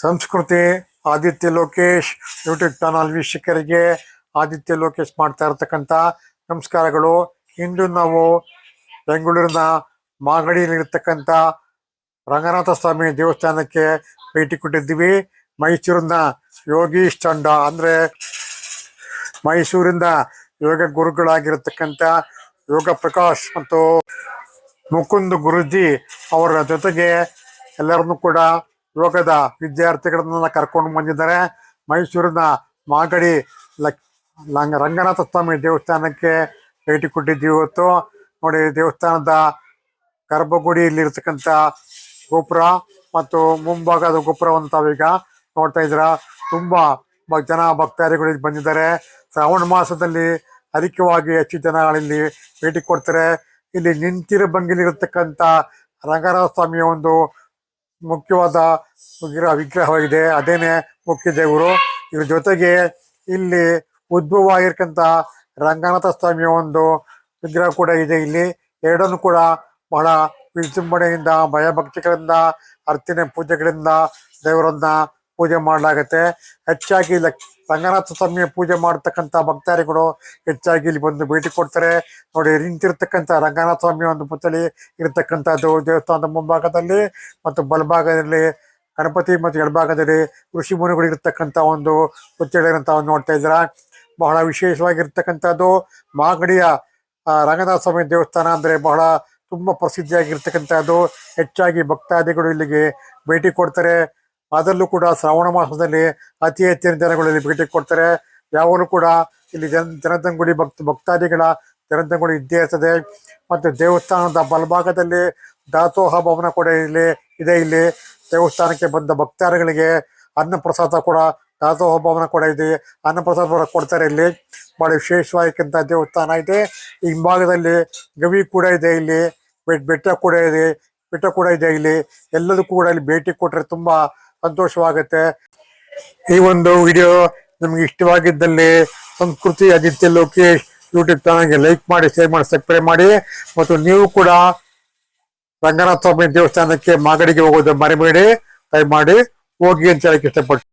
ಸಂಸ್ಕೃತಿ, Aditya Lokesh, YouTube channel ವೀಕ್ಷಕರಿಗೆ ಆದಿತ್ಯ ಲೋಕೇಶ್ ಮಾಡ್ತಾ ಇರತಕ್ಕಂಥ ನಮಸ್ಕಾರಗಳು. ಇಂದು ನಾವು ಬೆಂಗಳೂರಿನ ಮಾಗಡಿಯಲ್ಲಿರ್ತಕ್ಕಂಥ ರಂಗನಾಥ ಸ್ವಾಮಿ ದೇವಸ್ಥಾನಕ್ಕೆ ಭೇಟಿ ಕೊಟ್ಟಿದ್ದೀವಿ. ಮೈಸೂರಿನ ಯೋಗೀಶ್ ತಂಡ ಅಂದ್ರೆ ಮೈಸೂರಿಂದ ಯೋಗ ಗುರುಗಳಾಗಿರತಕ್ಕಂಥ ಯೋಗ ಪ್ರಕಾಶ್ ಮತ್ತು ಮುಕುಂದ್ ಗುರುಜಿ ಅವರ ಜೊತೆಗೆ ಎಲ್ಲರನ್ನೂ ಕೂಡ ಯೋಗದ ವಿದ್ಯಾರ್ಥಿಗಳನ್ನ ಕರ್ಕೊಂಡು ಬಂದಿದ್ದಾರೆ. ಮೈಸೂರಿನ ಮಾಗಡಿ ಲಕ್ ರಂಗನಾಥ ಸ್ವಾಮಿ ದೇವಸ್ಥಾನಕ್ಕೆ ಭೇಟಿ ಕೊಟ್ಟಿದ್ದೀವಿ ಇವತ್ತು. ನೋಡಿ ದೇವಸ್ಥಾನದ ಗರ್ಭಗುಡಿಯಲ್ಲಿರ್ತಕ್ಕಂಥ ಗೋಪುರ ಮತ್ತು ಮುಂಭಾಗದ ಗೋಪುರವನ್ನು ತಾವೀಗ ನೋಡ್ತಾ ಇದ್ದೀರಾ. ತುಂಬಾ ಜನ ಭಕ್ತಾದಿಗಳು ಬಂದಿದ್ದಾರೆ. ಶ್ರಾವಣ ಮಾಸದಲ್ಲಿ ಅಧಿಕವಾಗಿ ಹೆಚ್ಚು ಜನಗಳಲ್ಲಿ ಭೇಟಿ ಕೊಡ್ತಾರೆ. ಇಲ್ಲಿ ನಿಂತಿರ ಬಂಗಿಲಿರ್ತಕ್ಕಂಥ ರಂಗನಾಥ ಸ್ವಾಮಿಯ ಒಂದು ಮುಖ್ಯವಾದ ವಿಗ್ರಹ ವಿಗ್ರಹವಾಗಿದೆ. ಅದೇನೆ ಮುಖ್ಯ ದೇವರು. ಇದ್ರ ಜೊತೆಗೆ ಇಲ್ಲಿ ಉದ್ಭವ ರಂಗನಾಥ ಸ್ವಾಮಿಯ ಒಂದು ವಿಗ್ರಹ ಕೂಡ ಇದೆ ಇಲ್ಲಿ. ಎರಡನ್ನು ಕೂಡ ಬಹಳ ವಿಜೃಂಭಣೆಯಿಂದ, ಭಯಭಕ್ತಿಗಳಿಂದ, ಅರ್ಚನೆ ಪೂಜೆಗಳಿಂದ ದೇವರನ್ನ ಪೂಜೆ ಮಾಡಲಾಗುತ್ತೆ. ಹೆಚ್ಚಾಗಿ ರಂಗನಾಥ ಸ್ವಾಮಿಯ ಪೂಜೆ ಮಾಡತಕ್ಕಂಥ ಭಕ್ತಾದಿಗಳು ಹೆಚ್ಚಾಗಿ ಇಲ್ಲಿ ಬಂದು ಭೇಟಿ ಕೊಡ್ತಾರೆ. ನೋಡಿ, ನಿಂತಿರ್ತಕ್ಕಂಥ ರಂಗನಾಥ ಸ್ವಾಮಿ ಒಂದು ಪುತ್ಥಳಿ ಇರತಕ್ಕಂತ ದೇವಸ್ಥಾನದ ಮುಂಭಾಗದಲ್ಲಿ ಮತ್ತು ಬಲಭಾಗದಲ್ಲಿ ಗಣಪತಿ ಮತ್ತು ಎಡಭಾಗದಲ್ಲಿ ಋಷಿ ಮುನಿಗಳು ಇರತಕ್ಕಂಥ ಒಂದು ಪುತ್ಥಳಿಯನ್ನು ತಾವು ನೋಡ್ತಾ ಇದ್ದೀರಾ. ಬಹಳ ವಿಶೇಷವಾಗಿರ್ತಕ್ಕಂಥದ್ದು ಮಾಗಡಿಯ ರಂಗನಾಥ ಸ್ವಾಮಿ ದೇವಸ್ಥಾನ ಅಂದ್ರೆ ಬಹಳ ತುಂಬಾ ಪ್ರಸಿದ್ಧಿಯಾಗಿರ್ತಕ್ಕಂಥದ್ದು. ಹೆಚ್ಚಾಗಿ ಭಕ್ತಾದಿಗಳು ಇಲ್ಲಿಗೆ ಭೇಟಿ ಕೊಡ್ತಾರೆ. ಅದರಲ್ಲೂ ಕೂಡ ಶ್ರಾವಣ ಮಾಸದಲ್ಲಿ ಅತಿ ಹೆಚ್ಚಿನ ಜನಗಳು ಇಲ್ಲಿ ಭೇಟಿ ಕೊಡ್ತಾರೆ. ಯಾವಾಗಲೂ ಕೂಡ ಇಲ್ಲಿ ಜನ ಜನತಂಗುಡಿ ಭಕ್ತ, ಭಕ್ತಾದಿಗಳ ಜನತಂಗುಡಿ ಇದ್ದೇ ಇರ್ತದೆ. ಮತ್ತು ದೇವಸ್ಥಾನದ ಬಲಭಾಗದಲ್ಲಿ ದಾಸೋಹ ಭವನ ಕೂಡ ಇಲ್ಲಿ ಇದೆ. ಇಲ್ಲಿ ದೇವಸ್ಥಾನಕ್ಕೆ ಬಂದ ಭಕ್ತಾದಿಗಳಿಗೆ ಅನ್ನ ಪ್ರಸಾದ ಕೂಡ ದಾಸೋಹ ಭವನ ಕೂಡ ಇದೆ. ಅನ್ನ ಪ್ರಸಾದ ಕೂಡ ಕೊಡ್ತಾರೆ ಇಲ್ಲಿ. ಬಹಳ ವಿಶೇಷವಾಗಿಂತ ದೇವಸ್ಥಾನ ಇದೆ. ಹಿಂಭಾಗದಲ್ಲಿ ಗವಿ ಕೂಡ ಇದೆ ಇಲ್ಲಿ. ಬೆಟ್- ಬೆಟ್ಟ ಕೂಡ ಇದೆ. ಬೆಟ್ಟ ಕೂಡ ಇದೆ ಇಲ್ಲಿ. ಎಲ್ಲದಕ್ಕೂ ಕೂಡ ಇಲ್ಲಿ ಭೇಟಿ ಕೊಟ್ಟರೆ ತುಂಬಾ ಸಂತೋಷವಾಗುತ್ತೆ. ಈ ಒಂದು ವಿಡಿಯೋ ನಿಮ್ಗೆ ಇಷ್ಟವಾಗಿದ್ದಲ್ಲಿ ಸಂಸ್ಕೃತಿ ಆದಿತ್ಯ ಲೋಕೇಶ್ ಯೂಟ್ಯೂಬ್ ಚಾನಲ್ಗೆ ಲೈಕ್ ಮಾಡಿ ಶೇರ್ ಮಾಡಿ ಸಬ್ಸ್ಕ್ರೈಬ್ ಮಾಡಿ. ಮತ್ತು ನೀವು ಕೂಡ ರಂಗನಾಥ ಸ್ವಾಮಿ ದೇವಸ್ಥಾನಕ್ಕೆ ಮಾಗಡಿಗೆ ಹೋಗೋದು ಮರಿಬೇಡಿ. ಮಾಡಿ ಹೋಗಿ ಅಂತ ಹೇಳಕ್ಕೆ ಇಷ್ಟಪಟ್ಟು